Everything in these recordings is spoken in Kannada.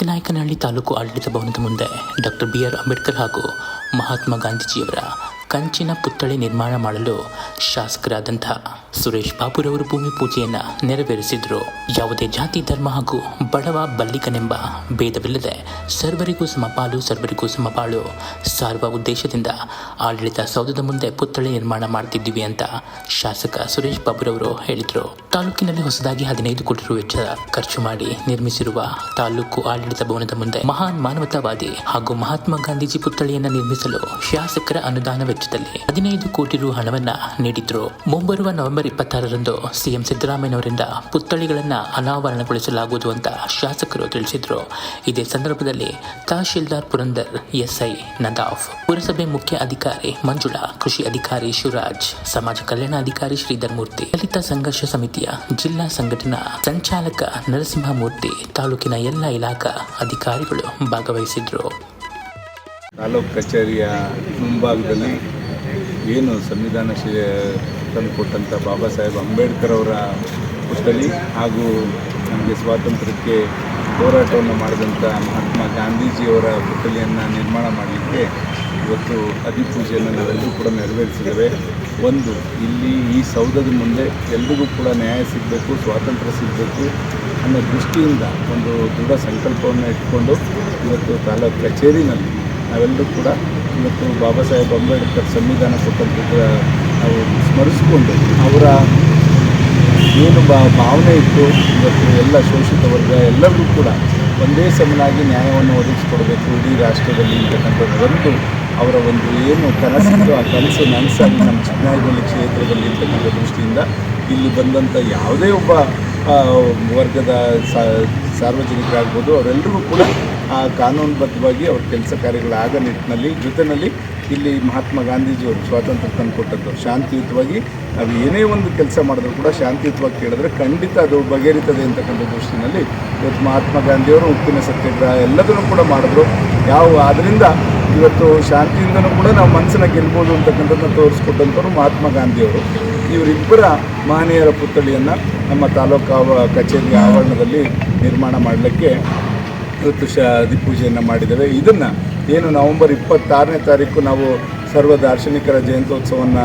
ಚಿಕ್ಕನಾಯಕನಹಳ್ಳಿ ತಾಲೂಕು ಆಡಳಿತ ಭವನದ ಮುಂದೆ ಡಾಕ್ಟರ್ ಬಿ ಆರ್ ಅಂಬೇಡ್ಕರ್ ಹಾಗೂ ಮಹಾತ್ಮ ಗಾಂಧೀಜಿಯವರ ಕಂಚಿನ ಪುತ್ಥಳಿ ನಿರ್ಮಾಣ ಮಾಡಲು ಶಾಸಕರಾದಂತಹ ಸುರೇಶ್ ಬಾಬುರವರು ಭೂಮಿ ಪೂಜೆಯನ್ನು ನೆರವೇರಿಸಿದ್ರು. ಯಾವುದೇ ಜಾತಿ, ಧರ್ಮ ಹಾಗೂ ಬಡವ ಬಲ್ಲಿಕನೆಂಬ ಭೇದವಿಲ್ಲದೆ ಸರ್ವರಿಗೂ ಸಮಪಾಲು, ಸರ್ವರಿಗೂ ಸಮಪಾಳು. ಸಾರುವ ಉದ್ದೇಶದಿಂದ ಆಡಳಿತ ಸೌಧದ ಮುಂದೆ ಪುತ್ಥಳಿ ನಿರ್ಮಾಣ ಮಾಡುತ್ತಿದ್ದೀವಿ ಅಂತ ಶಾಸಕ ಸುರೇಶ್ ಬಾಬುರವರು ಹೇಳಿದರು. ತಾಲೂಕಿನಲ್ಲಿ ಹೊಸದಾಗಿ ಹದಿನೈದು ಕೋಟಿ ರು ವೆಚ್ಚ ಖರ್ಚು ಮಾಡಿ ನಿರ್ಮಿಸಿರುವ ತಾಲೂಕು ಆಡಳಿತ ಭವನದ ಮುಂದೆ ಮಹಾನ್ ಮಾನವತಾವಾದಿ ಹಾಗೂ ಮಹಾತ್ಮ ಗಾಂಧೀಜಿ ಪುತ್ಥಳಿಯನ್ನು ನಿರ್ಮಿಸಲು ಶಾಸಕರ ಅನುದಾನ ವೆಚ್ಚದಲ್ಲಿ ಹದಿನೈದು ಕೋಟಿ ರು ಹಣವನ್ನ ನೀಡಿದ್ರು. ಮುಂಬರುವ ನವೆಂಬರ್ ಇಪ್ಪತ್ತಾರರಂದು ಸಿಎಂ ಸಿದ್ದರಾಮಯ್ಯನವರಿಂದ ಪುತ್ಥಳಿಗಳನ್ನು ಅನಾವರಣಗೊಳಿಸಲಾಗುವುದು ಅಂತ ಶಾಸಕರು ತಿಳಿಸಿದರು. ಇದೇ ಸಂದರ್ಭದಲ್ಲಿ ತಹಶೀಲ್ದಾರ್ ಪುರಂದರ್ ಎಸ್ಐ ನದಾಫ್, ಪುರಸಭೆ ಮುಖ್ಯ ಅಧಿಕಾರಿ ಮಂಜುಳಾ, ಕೃಷಿ ಅಧಿಕಾರಿ ಶಿವರಾಜ್, ಸಮಾಜ ಕಲ್ಯಾಣ ಅಧಿಕಾರಿ ಶ್ರೀಧರ್ ಮೂರ್ತಿ, ದಲಿತ ಸಂಘರ್ಷ ಸಮಿತಿಯ ಜಿಲ್ಲಾ ಸಂಘಟನಾ ಸಂಚಾಲಕ ನರಸಿಂಹಮೂರ್ತಿ, ತಾಲೂಕಿನ ಎಲ್ಲ ಇಲಾಖಾ ಅಧಿಕಾರಿಗಳು ಭಾಗವಹಿಸಿದ್ರು. ತಾಲೂಕು ಕಚೇರಿಯ ಮುಂಭಾಗದಲ್ಲಿ ಏನು ಸಂವಿಧಾನ ಶಿ ತಂದುಕೊಟ್ಟಂಥ ಬಾಬಾ ಸಾಹೇಬ್ ಅಂಬೇಡ್ಕರ್ ಅವರ ಪುತ್ಥಳಿ ಹಾಗೂ ನಮಗೆ ಸ್ವಾತಂತ್ರ್ಯಕ್ಕೆ ಹೋರಾಟವನ್ನು ಮಾಡಿದಂಥ ಮಹಾತ್ಮ ಗಾಂಧೀಜಿಯವರ ಪುತ್ಥಳಿಯನ್ನು ನಿರ್ಮಾಣ ಮಾಡಲಿಕ್ಕೆ ಇವತ್ತು ಅಧಿಪೂಜೆಯನ್ನು ನಾವೆಲ್ಲರೂ ಕೂಡ ನೆರವೇರಿಸಿದ್ದೇವೆ. ಒಂದು, ಇಲ್ಲಿ ಈ ಸೌಧದ ಮುಂದೆ ಎಲ್ರಿಗೂ ಕೂಡ ನ್ಯಾಯ ಸಿಗಬೇಕು, ಸ್ವಾತಂತ್ರ್ಯ ಸಿಗಬೇಕು ಅನ್ನೋ ದೃಷ್ಟಿಯಿಂದ ಒಂದು ದೃಢ ಸಂಕಲ್ಪವನ್ನು ಇಟ್ಕೊಂಡು ಇವತ್ತು ತಾಲೂಕು ಕಚೇರಿನಲ್ಲಿ ನಾವೆಲ್ಲರೂ ಕೂಡ ಇವತ್ತು ಬಾಬಾ ಸಾಹೇಬ್ ಅಂಬೇಡ್ಕರ್ ಸಂವಿಧಾನ ಕೊಟ್ಟಂಥದ್ದು ನಾವು ಸ್ಮರಿಸಿಕೊಂಡು ಅವರ ಏನು ಬಾ, ಭಾವನೆ ಇತ್ತು, ಇವತ್ತು ಎಲ್ಲ ಶೋಷಿತ ವರ್ಗ ಎಲ್ಲರಿಗೂ ಕೂಡ ಒಂದೇ ಸಮನಾಗಿ ನ್ಯಾಯವನ್ನು ಒದಗಿಸ್ಕೊಡ್ಬೇಕು ಇಡೀ ರಾಷ್ಟ್ರದಲ್ಲಿ ಇರ್ತಕ್ಕಂಥದ್ದು ಅವರ ಒಂದು ಏನು ಕನಸಿತ್ತು ಆ ಕನಸು ನನಸಾಗಿ ನಮ್ಮ ಚಿಕ್ಕನಾಯಕನಹಳ್ಳಿ ಕ್ಷೇತ್ರದಲ್ಲಿ ಇರ್ತಕ್ಕಂಥ ದೃಷ್ಟಿಯಿಂದ ಇಲ್ಲಿ ಬಂದಂಥ ಯಾವುದೇ ಒಬ್ಬ ವರ್ಗದ ಸಾರ್ವಜನಿಕರಾಗ್ಬೋದು, ಅವರೆಲ್ಲರೂ ಕೂಡ ಆ ಕಾನೂನುಬದ್ಧವಾಗಿ ಅವ್ರ ಕೆಲಸ ಕಾರ್ಯಗಳಾಗ ನಿಟ್ಟಿನಲ್ಲಿ, ಜೊತೆಯಲ್ಲಿ ಇಲ್ಲಿ ಮಹಾತ್ಮ ಗಾಂಧೀಜಿಯವರು ಸ್ವಾತಂತ್ರ್ಯ ತಂದುಕೊಟ್ಟದ್ದು. ಶಾಂತಿಯುತವಾಗಿ ನಾವು ಏನೇ ಒಂದು ಕೆಲಸ ಮಾಡಿದ್ರು ಕೂಡ ಶಾಂತಿಯುತವಾಗಿ ಕೇಳಿದ್ರೆ ಖಂಡಿತ ಅದು ಬಗೆಹರಿತದೆ ಅಂತಕ್ಕಂಥ ದೃಷ್ಟಿನಲ್ಲಿ ಇವತ್ತು ಮಹಾತ್ಮ ಗಾಂಧಿಯವರು, ಉಪ್ಪಿನ ಸತ್ಯಾಗ್ರಹ ಎಲ್ಲದನ್ನು ಕೂಡ ಮಾಡಿದ್ರು. ಯಾವ ಆದ್ದರಿಂದ ಇವತ್ತು ಶಾಂತಿಯಿಂದನೂ ಕೂಡ ನಾವು ಮನಸ್ಸನ್ನ ಗೆಲ್ಬೋದು ಅಂತಕ್ಕಂಥದ್ದನ್ನು ತೋರಿಸ್ಕೊಟ್ಟಂಥವ್ರು ಮಹಾತ್ಮ ಗಾಂಧಿಯವರು. ಇವರಿಬ್ಬರ ಮಹನೀಯರ ಪುತ್ಥಳಿಯನ್ನು ನಮ್ಮ ತಾಲೂಕು ಕಚೇರಿ ಆವರಣದಲ್ಲಿ ನಿರ್ಮಾಣ ಮಾಡಲಿಕ್ಕೆ ಇವತ್ತು ಶ, ಅಧಿಪೂಜೆಯನ್ನು ಮಾಡಿದ್ದೇವೆ. ಇದನ್ನು ಏನು ನವೆಂಬರ್ ಇಪ್ಪತ್ತಾರನೇ ತಾರೀಕು ನಾವು ಸರ್ವ ದಾರ್ಶನಿಕರ ಜಯಂತ್ಯೋತ್ಸವವನ್ನು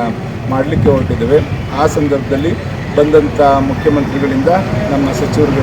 ಮಾಡಲಿಕ್ಕೆ ಹೊರಟಿದ್ದೇವೆ. ಆ ಸಂದರ್ಭದಲ್ಲಿ ಬಂದಂಥ ಮುಖ್ಯಮಂತ್ರಿಗಳಿಂದ ನಮ್ಮ ಸಚಿವರುಗಳ